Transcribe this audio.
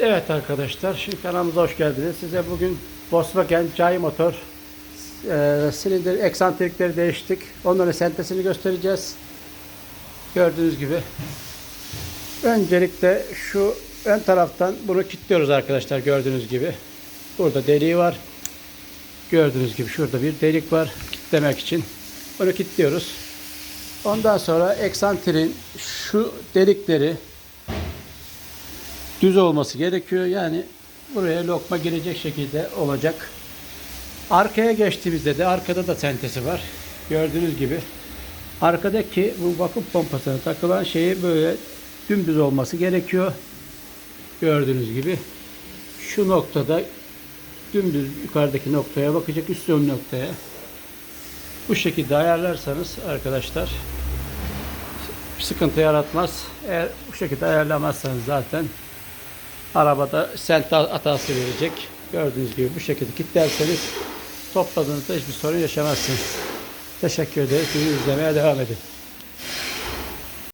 Evet arkadaşlar, şimdi kanalımıza hoş geldiniz. Size bugün Volkswagen Cay motor e, silindir eksantrikleri değiştik. Onların sentezini göstereceğiz. Gördüğünüz gibi. Öncelikle şu ön taraftan bunu kilitliyoruz arkadaşlar gördüğünüz gibi. Burada deliği var. Gördüğünüz gibi şurada bir delik var kilitlemek için. Bunu kilitliyoruz. Ondan sonra eksantrin şu delikleri düz olması gerekiyor. Yani buraya lokma girecek şekilde olacak. Arkaya geçtiğimizde de arkada da sentesi var. Gördüğünüz gibi. Arkadaki bu vakum pompasına takılan şeyi böyle dümdüz olması gerekiyor. Gördüğünüz gibi. Şu noktada dümdüz yukarıdaki noktaya bakacak üst ön noktaya. Bu şekilde ayarlarsanız arkadaşlar sıkıntı yaratmaz. Eğer bu şekilde ayarlamazsanız zaten arabada sent hatası verecek. Gördüğünüz gibi bu şekilde kilitlerseniz topladığınızda hiçbir sorun yaşamazsınız. Teşekkür ederiz. Bizi izlemeye devam edin.